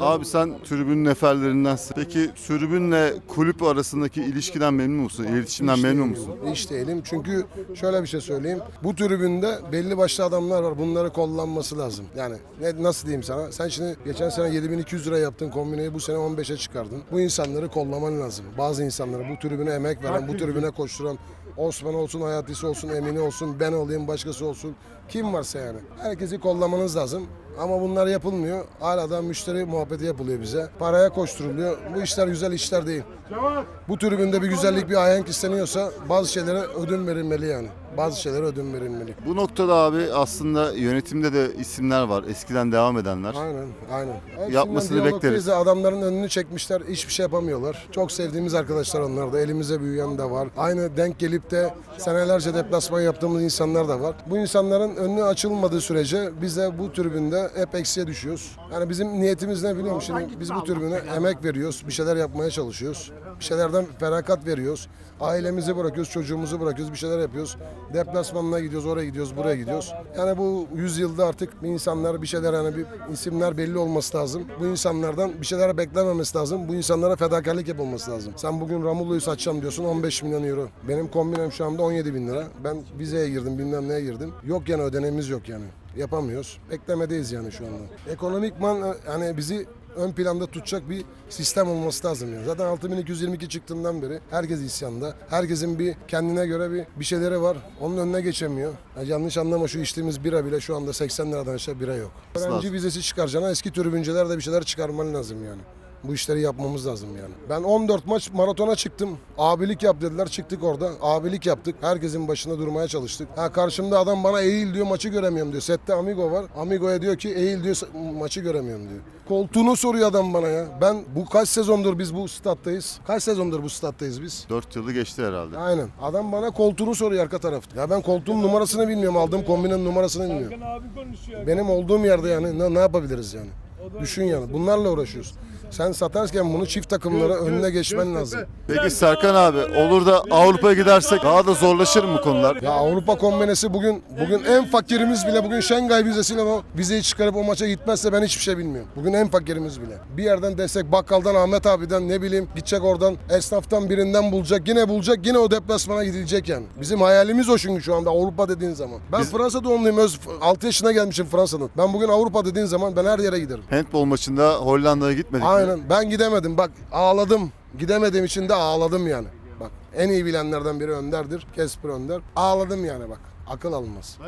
Abi sen tribün neferlerindensin. Peki tribünle kulüp arasındaki ilişkiden memnun musun? İletişimden Hiç memnun değilim. musun? Hiç değilim. Çünkü şöyle bir şey söyleyeyim. Bu tribünde belli başlı adamlar var. Bunları kollanması lazım. Yani ne, nasıl diyeyim sana? Sen şimdi geçen sene 7200 lira yaptın kombineyi bu sene 15'e çıkardın. Bu insanları kollaman lazım. Bazı insanları bu tribüne emek veren, bu tribüne koşturan Osman olsun, Hayatisi olsun, Emine olsun, ben olayım, başkası olsun. Kim varsa yani. Herkesi kollamanız lazım. Ama bunlar yapılmıyor. Hala da müşteri muhabbeti yapılıyor bize. Paraya koşturuluyor. Bu işler güzel işler değil. Bu tribünde bir güzellik, bir ahenk isteniyorsa bazı şeylere ödün verilmeli yani. Bazı şeylere ödün verilmeli. Bu noktada abi aslında yönetimde de isimler var. Eskiden devam edenler. Aynen, aynen. Hepsinden Yapmasını diyalogdayız bekleriz. da Adamların önünü çekmişler, hiçbir şey yapamıyorlar. Çok sevdiğimiz arkadaşlar onlar da, elimize büyüyen de var. Aynı denk gelip de senelerce deplasman yaptığımız insanlar da var. Bu insanların önünü açılmadığı sürece biz de bu tribünde hep eksiye düşüyoruz. Yani bizim niyetimiz ne biliyor musun? Şimdi biz bu tribüne emek veriyoruz, bir şeyler yapmaya çalışıyoruz. Bir şeylerden feragat veriyoruz. Ailemizi bırakıyoruz, çocuğumuzu bırakıyoruz, bir şeyler yapıyoruz. Deplasmanına gidiyoruz, oraya gidiyoruz, buraya gidiyoruz. Yani bu yüzyılda artık insanlar bir şeyler yani bir isimler belli olması lazım. Bu insanlardan bir şeyler beklememesi lazım. Bu insanlara fedakarlık yapılması lazım. Sen bugün Ramullu'yu satacağım diyorsun 15 milyon euro. Benim kombinem şu anda 17 bin lira. Ben vizeye girdim bilmem neye girdim. Yok yani ödeneğimiz yok yani. Yapamıyoruz. Beklemedeyiz yani şu anda. Ekonomikman yani bizi ön planda tutacak bir sistem olması lazım yani. Zaten 6222 çıktığından beri herkes isyanda. Herkesin bir kendine göre bir bir şeyleri var. Onun önüne geçemiyor. Ya yanlış anlama şu içtiğimiz bira bile şu anda 80 liradan aşağı bira yok. Öğrenci vizesi çıkaracağına eski tribüncüler de bir şeyler çıkarman lazım yani. Bu işleri yapmamız lazım yani. Ben 14 maç maratona çıktım. Abilik yap dediler. Çıktık orada. Abilik yaptık. Herkesin başında durmaya çalıştık. Ha karşımda adam bana eğil diyor maçı göremiyorum diyor. Sette Amigo var. Amigo'ya diyor ki eğil diyor maçı göremiyorum diyor. Koltuğunu soruyor adam bana ya. Ben bu kaç sezondur biz bu stat'tayız? Kaç sezondur bu stat'tayız biz? 4 yılı geçti herhalde. Aynen. Adam bana koltuğunu soruyor arka tarafta. Ya ben koltuğun numarasını bilmiyorum. Aldığım kombinin numarasını bilmiyorum. abi konuşuyor. Benim olduğum yerde yani ne, ne yapabiliriz yani? Düşün yani. Bunlarla uğraşıyoruz. Sen satarken bunu çift takımlara önüne geçmen lazım. Peki Serkan abi olur da Avrupa'ya gidersek daha da zorlaşır mı konular? Ya Avrupa kombinesi bugün bugün en fakirimiz bile bugün Şengay vizesiyle o vizeyi çıkarıp o maça gitmezse ben hiçbir şey bilmiyorum. Bugün en fakirimiz bile. Bir yerden destek bakkaldan Ahmet abiden ne bileyim gidecek oradan esnaftan birinden bulacak yine bulacak yine o deplasmana gidilecek yani. Bizim hayalimiz o çünkü şu anda Avrupa dediğin zaman. Ben Fransa doğumluyum öz 6 yaşına gelmişim Fransa'dan. Ben bugün Avrupa dediğin zaman ben her yere giderim. Handball maçında Hollanda'ya gitmedik mi? Aynen ben gidemedim bak ağladım. Gidemediğim için de ağladım yani. Bak en iyi bilenlerden biri Önder'dir. Kesper Önder. Ağladım yani bak. Akıl almaz.